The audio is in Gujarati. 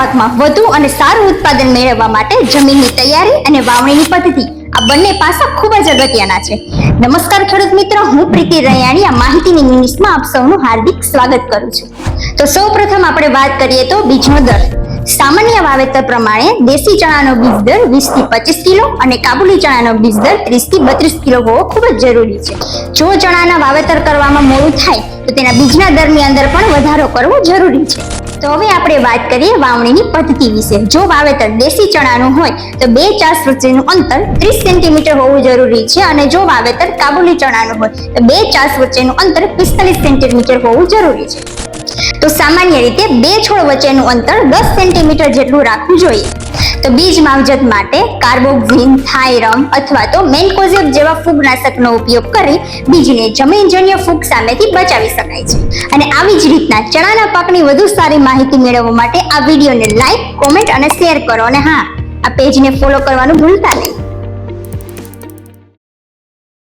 પાકમાં વધુ અને સારું ઉત્પાદન મેળવવા માટે જમીનની તૈયારી અને વાવણીની પદ્ધતિ આ બંને પાસા ખૂબ જ અગત્યના છે. નમસ્કાર ખેડૂત મિત્રો, હું પ્રીતિ રૈયાણી. આ માહિતીની મિનિટમાં આપ સૌનું હાર્દિક સ્વાગત કરું છું. તો સૌ પ્રથમ આપણે વાત કરીએ તો બીજનો દર. સામાન્ય વાવેતર પ્રમાણે દેશી ચણાનો બીજ દર વીસથી પચીસ કિલો અને કાબુલી ચણાનો બીજ દર ત્રીસથી બત્રીસ કિલો હોવો ખૂબ જ જરૂરી છે. જો ચણાના વાવેતર કરવામાં મોડું થાય, તો તેના બીજના દરની અંદર પણ વધારો કરવો જરૂરી છે. તો હવે આપણે વાત કરીએ વાવણીની પદ્ધતિ વિશે. જો વાવેતર દેશી ચણાનું હોય, તો બે ચાસ વચ્ચેનું અંતર ત્રીસ સેન્ટીમીટર હોવું જરૂરી છે અને જો વાવેતર કાબુલી ચણાનું હોય, તો બે ચાસ વચ્ચેનું અંતર પિસ્તાલીસ સેન્ટીમીટર હોવું જરૂરી છે. તો સામાન્ય રીતે બે છોડ વચ્ચેનું અંતર દસ સેન્ટીમીટર જેટલું રાખવું જોઈએ. તો બીજ માવજત માટે કાર્બોક્સિન થાઇરમ અથવા તો મેન્કોઝેબ જેવા ફૂગનાશકનો ઉપયોગ કરી બીજને જમીનજન્ય ફૂગ સામેથી બચાવી શકાય છે. અને આવી જ રીતના ચણાના પાકની વધુ સારી માહિતી મેળવવા માટે આ વિડીયોને લાઈક, કોમેન્ટ અને શેર કરો. અને હા, આ પેજને ફોલો કરવાનું ભૂલતા નહીં.